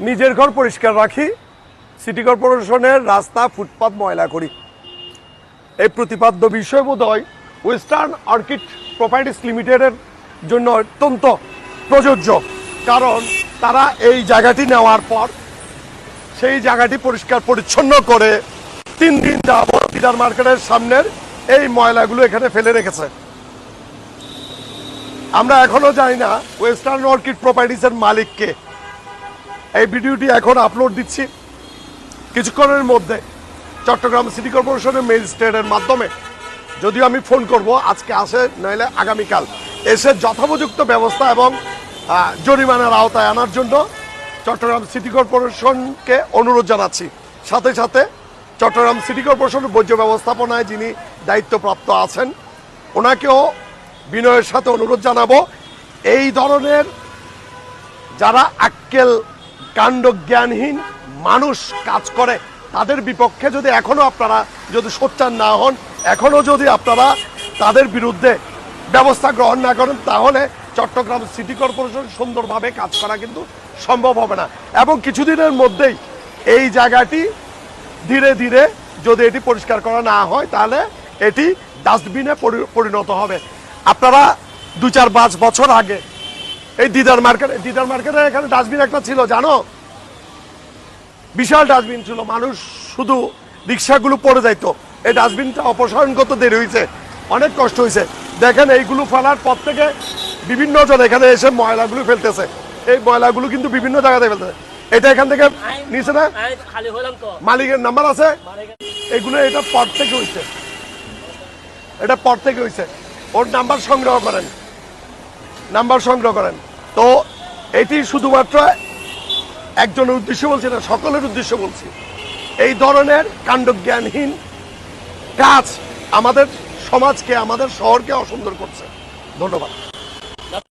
নিজের ঘর পরিষ্কার রাখি সিটি কর্পোরেশনের রাস্তা, ফুটপাত ময়লা করি। এই প্রতিপাদ্য বিষয় বোধ হয় ওয়েস্টার্ন অর্কিড প্রপার্টিস লিমিটেডের জন্য অত্যন্ত প্রযোজ্য। কারণ তারা এই জায়গাটি নেওয়ার পর, সেই জায়গাটি পরিষ্কার পরিচ্ছন্ন করে তিন দিন যাবত বিদার মার্কেটের সামনের এই ময়লাগুলো এখানে ফেলে রেখেছে। আমরা এখনও জানি না ওয়েস্টার্ন অর্কিড প্রপার্টিসের মালিককে এই ভিডিওটি এখন আপলোড দিচ্ছি। কিছুক্ষণের মধ্যে চট্টগ্রাম সিটি কর্পোরেশনের ম্যাজিস্ট্রেটের মাধ্যমে যদিও আমি ফোন করব, আজকে আসে, নইলে আগামীকাল। এসে যথোপযুক্ত ব্যবস্থা এবং জরিমানার আওতায় আনার জন্য চট্টগ্রাম সিটি কর্পোরেশনকে অনুরোধ জানাচ্ছি। সাথে সাথে চট্টগ্রাম সিটি কর্পোরেশনের বর্জ্য ব্যবস্থাপনায় যিনি দায়িত্বপ্রাপ্ত আছেন, ওনাকেও বিনয়ের সাথে অনুরোধ জানাব। এই ধরনের যারা আক্কেল কাণ্ড জ্ঞানহীন মানুষ কাজ করে, তাদের বিপক্ষে যদি এখনও আপনারা যদি সোচ্চার না হন, এখনও যদি আপনারা তাদের বিরুদ্ধে ব্যবস্থা গ্রহণ না করেন, তাহলে চট্টগ্রাম সিটি কর্পোরেশন সুন্দরভাবে কাজ করা কিন্তু সম্ভব হবে না। এবং কিছুদিনের মধ্যেই এই জায়গাটি ধীরে ধীরে যদি এটি পরিষ্কার করা না হয়, তাহলে এটি ডাস্টবিনে পরিণত হবে। আপনারা দু চার পাঁচ বছর আগে এই দিদার মার্কেট দিদার মার্কেটে এখানে ডাস্টবিন একটা ছিল জানো? বিশাল ডাস্টবিন ছিল মানুষ শুধু রিক্সাগুলো পড়ে যাইতো। এই ডাস্টবিনটা অপসারণ করতে দেরি হয়েছে অনেক কষ্ট হয়েছে দেখেন এইগুলো ফেলার পর থেকে বিভিন্ন জন এখানে এসে ময়লাগুলো ফেলতেছে। এই ময়লাগুলো কিন্তু বিভিন্ন জায়গাতে ফেলতেছে। এটা এখান থেকে নিচে না? মালিকের নাম্বার আছে? এগুলো এটা পর থেকে হয়েছে এটা পর থেকে হয়েছে ওর নাম্বার সংগ্রহ করেন। নাম্বার সংগ্রহ করেন। তো এটি শুধুমাত্র একজনের উদ্দেশ্য বলছি না, সকলের উদ্দেশ্য বলছি। এই ধরনের কাণ্ডজ্ঞানহীন কাজ আমাদের সমাজকে, আমাদের শহরকে অসুন্দর করছে। ধন্যবাদ।